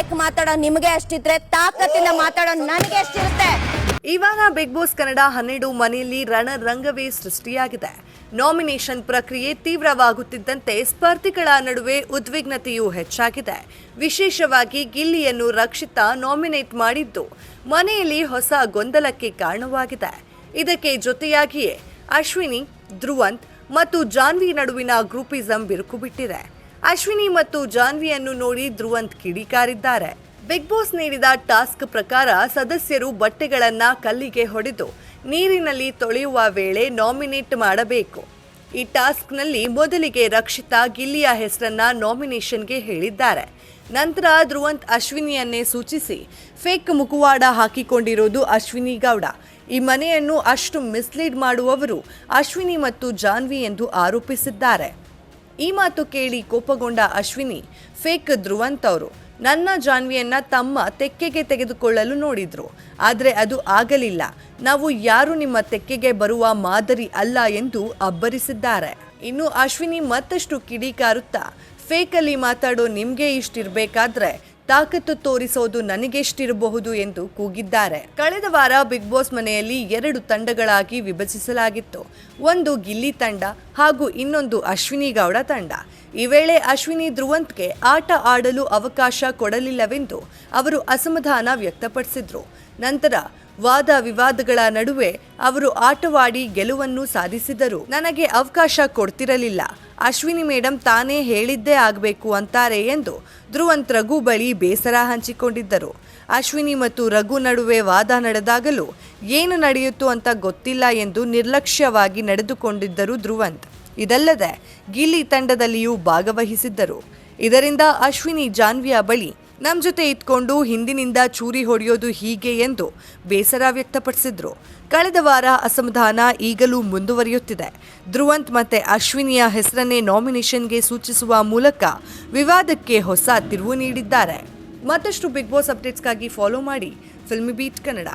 Fake ಮಾತಾಡೋ ನಿಮಗೆ ಅಷ್ಟಿದ್ರೆ ತಾಕತ್ತಿಂದ ಮಾತಾಡೋ ನನಗೆ ಎಷ್ಟಿರುತ್ತೆ ಇವಾಗ ಬಿಗ್ ಬಾಸ್ ಕನ್ನಡ ಹನ್ನೆರಡು ಮನೆಯಲ್ಲಿ ರಣರಂಗವೇ ಸೃಷ್ಟಿಯಾಗಿದೆ. ನಾಮಿನೇಷನ್ ಪ್ರಕ್ರಿಯೆ ತೀವ್ರವಾಗುತ್ತಿದ್ದಂತೆ ಸ್ಪರ್ಧಿಗಳ ನಡುವೆ ಉದ್ವಿಗ್ನತೆಯೂ ಹೆಚ್ಚಾಗಿದೆ. ವಿಶೇಷವಾಗಿ ಗಿಲ್ಲಿಯನ್ನು ರಕ್ಷಿತ ನಾಮಿನೇಟ್ ಮಾಡಿದ್ದು ಮನೆಯಲ್ಲಿ ಹೊಸ ಗೊಂದಲಕ್ಕೆ ಕಾರಣವಾಗಿದೆ. ಇದಕ್ಕೆ ಜೊತೆಯಾಗಿಯೇ ಅಶ್ವಿನಿ, ಧ್ರುವಂತ್ ಮತ್ತು ಜಾನ್ವಿ ನಡುವಿನ ಗ್ರೂಪಿಸಂ ಬಿರುಕು ಬಿಟ್ಟಿದೆ. ಅಶ್ವಿನಿ ಮತ್ತು ಜಾನ್ವಿಯನ್ನು ನೋಡಿ ಧ್ರುವಂತ್ ಕಿಡಿಕಾರಿದ್ದಾರೆ. ಬಿಗ್ ಬಾಸ್ ನೀಡಿದ ಟಾಸ್ಕ್ ಪ್ರಕಾರ ಸದಸ್ಯರು ಬಟ್ಟೆಗಳನ್ನ ಕಲ್ಲಿಗೆ ಹೊಡೆದು ನೀರಿನಲ್ಲಿ ತೊಳೆಯುವ ವೇಳೆ ನಾಮಿನೇಟ್ ಮಾಡಬೇಕು. ಈ ಟಾಸ್ಕ್ನಲ್ಲಿ ಮೊದಲಿಗೆ ರಕ್ಷಿತಾ ಗಿಲ್ಲಿಯ ಹೆಸರನ್ನ ನಾಮಿನೇಷನ್ಗೆ ಹೇಳಿದ್ದಾರೆ. ನಂತರ ಧ್ರುವಂತ್ ಅಶ್ವಿನಿಯನ್ನೇ ಸೂಚಿಸಿ, ಫೇಕ್ ಮುಖವಾಡ ಹಾಕಿಕೊಂಡಿರೋದು ಅಶ್ವಿನಿ ಗೌಡ. ಈ ಮನೆಯನ್ನು ಅಷ್ಟು ಮಿಸ್ಲೀಡ್ ಮಾಡುವವರು ಅಶ್ವಿನಿ ಮತ್ತು ಜಾನ್ವಿ ಎಂದು ಆರೋಪಿಸಿದ್ದಾರೆ. ಈ ಮಾತು ಕೇಳಿ ಕೋಪಗೊಂಡ ಅಶ್ವಿನಿ, ಫೇಕ್ ಧ್ರುವಂತ್ ಅವರು. ನನ್ನ ಜಾನ್ವಿಯನ್ನ ತಮ್ಮ ತೆಕ್ಕೆಗೆ ತೆಗೆದುಕೊಳ್ಳಲು ನೋಡಿದ್ರು. ಆದರೆ ಅದು ಆಗಲಿಲ್ಲ. ನಾವು ಯಾರು ನಿಮ್ಮ ತೆಕ್ಕೆಗೆ ಬರುವ ಮಾದರಿ ಅಲ್ಲ ಎಂದು ಅಬ್ಬರಿಸಿದ್ದಾರೆ. ಇನ್ನು ಅಶ್ವಿನಿ ಮತ್ತಷ್ಟು ಕಿಡಿಕಾರುತ್ತಾ, ಫೇಕಲ್ಲಿ ಮಾತಾಡೋ ನಿಮಗೆ ಇಷ್ಟಿರ್ಬೇಕಾದ್ರೆ ತಾಕತ್ತು ತೋರಿಸೋದು ನನಗೆಷ್ಟಿರಬಹುದು ಎಂದು ಕೂಗಿದ್ದಾರೆ. ಕಳೆದ ವಾರ ಬಿಗ್ ಬಾಸ್ ಮನೆಯಲ್ಲಿ ಎರಡು ತಂಡಗಳಾಗಿ ವಿಭಜಿಸಲಾಗಿತ್ತು. ಒಂದು ಗಿಲ್ಲಿ ತಂಡ ಹಾಗೂ ಇನ್ನೊಂದು ಅಶ್ವಿನಿ ಗೌಡ ತಂಡ. ಈ ವೇಳೆ ಅಶ್ವಿನಿ ಧ್ರುವಂತ್ಗೆ ಆಟ ಆಡಲು ಅವಕಾಶ ಕೊಡಲಿಲ್ಲವೆಂದು ಅವರು ಅಸಮಾಧಾನ ವ್ಯಕ್ತಪಡಿಸಿದ್ರು. ನಂತರ ವಾದ ವಿವಾದಗಳ ನಡುವೆ ಅವರು ಆಟವಾಡಿ ಗೆಲುವನ್ನು ಸಾಧಿಸಿದರು. ನನಗೆ ಅವಕಾಶ ಕೊಡ್ತಿರಲಿಲ್ಲ. ಅಶ್ವಿನಿ ಮೇಡಮ್ ತಾನೇ ಹೇಳಿದ್ದೇ ಆಗಬೇಕು ಅಂತಾರೆ ಎಂದು ಧ್ರುವಂತ್ ರಘು ಬಳಿ ಬೇಸರ ಹಂಚಿಕೊಂಡಿದ್ದರು. ಅಶ್ವಿನಿ ಮತ್ತು ರಘು ನಡುವೆ ವಾದ ನಡೆದಾಗಲೂ ಏನು ನಡೆಯಿತು ಅಂತ ಗೊತ್ತಿಲ್ಲ ಎಂದು ನಿರ್ಲಕ್ಷ್ಯವಾಗಿ ನಡೆದುಕೊಂಡಿದ್ದರು ಧ್ರುವಂತ್. ಇದಲ್ಲದೆ ಗಿಲ್ಲಿ ತಂಡದಲ್ಲಿಯೂ ಭಾಗವಹಿಸಿದ್ದರು. ಇದರಿಂದ ಅಶ್ವಿನಿ ಜಾನ್ವಿಯ ಬಳಿ ನಮ್ ಜೊತೆ ಇದ್ಕೊಂಡು ಹಿಂದಿನಿಂದ ಚೂರಿ ಹೊಡೆಯೋದು ಹೀಗೆ ಎಂದು ಬೇಸರ ವ್ಯಕ್ತಪಡಿಸಿದ್ರು. ಕಳೆದ ವಾರ ಅಸಮಾಧಾನ ಈಗಲೂ ಮುಂದುವರಿಯುತ್ತಿದೆ. ಧ್ರುವಂತ್ ಮತ್ತೆ ಅಶ್ವಿನಿಯ ಹೆಸರನ್ನೇ ನಾಮಿನೇಷನ್ಗೆ ಸೂಚಿಸುವ ಮೂಲಕ ವಿವಾದಕ್ಕೆ ಹೊಸ ತಿರುವು ನೀಡಿದ್ದಾರೆ. ಮತ್ತಷ್ಟು ಬಿಗ್ ಬಾಸ್ ಅಪ್ಡೇಟ್ಸ್ಗಾಗಿ ಫಾಲೋ ಮಾಡಿ. Filmibeat Kannada.